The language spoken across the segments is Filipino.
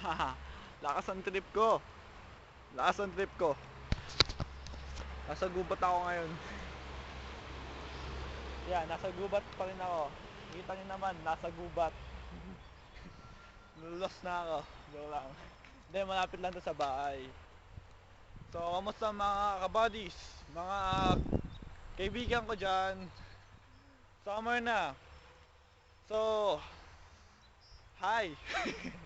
Haha, lakas ang trip ko. Lakas ang trip ko. Nasa gubat ako ngayon. Yeah, nasa gubat pa rin ako. Kita niyo naman, nasa gubat. Lulos na ako. Joke lang. Hindi, malapit lang to sa bahay. So, kamusta mga kabuddies? Mga kaibigan ko dyan. Summer na. So, hi.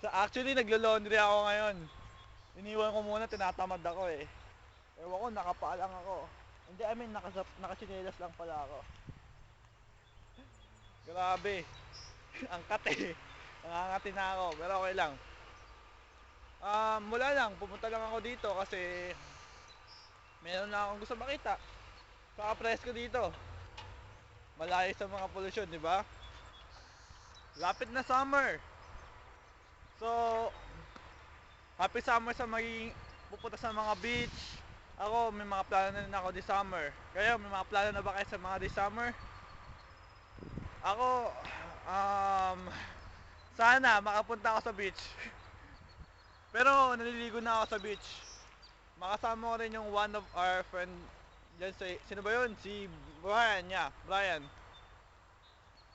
so, actually, naglo-laundry ako ngayon. Iniwan ko muna, tinatamad ako eh. Ewan ko, nakapaalang ako. Hindi, I mean, nakasap, nakasinelas lang pala ako. Grabe. Ang kate. Nangangati na ako, pero okay lang. Um, mula lang, pumunta lang ako dito kasi meron na akong gusto makita. Saka presko dito. Malayo sa mga pollution, di ba? Lapit na summer. So, happy summer sa magiging pupunta sa mga beach. Ako, may mga plano na ako this summer. Kayo, may mga plano na ba kayo sa mga this summer? Ako, um, sana makapunta ako sa beach. Pero naliligo na ako sa beach. Makasama ko rin yung one of our friend dyan sa, sino ba yun? Si Brian, yeah, Brian.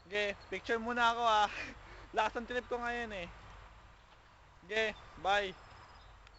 Okay, picture muna ako ah. Lakas ang trip ko ngayon eh. Okay, bye.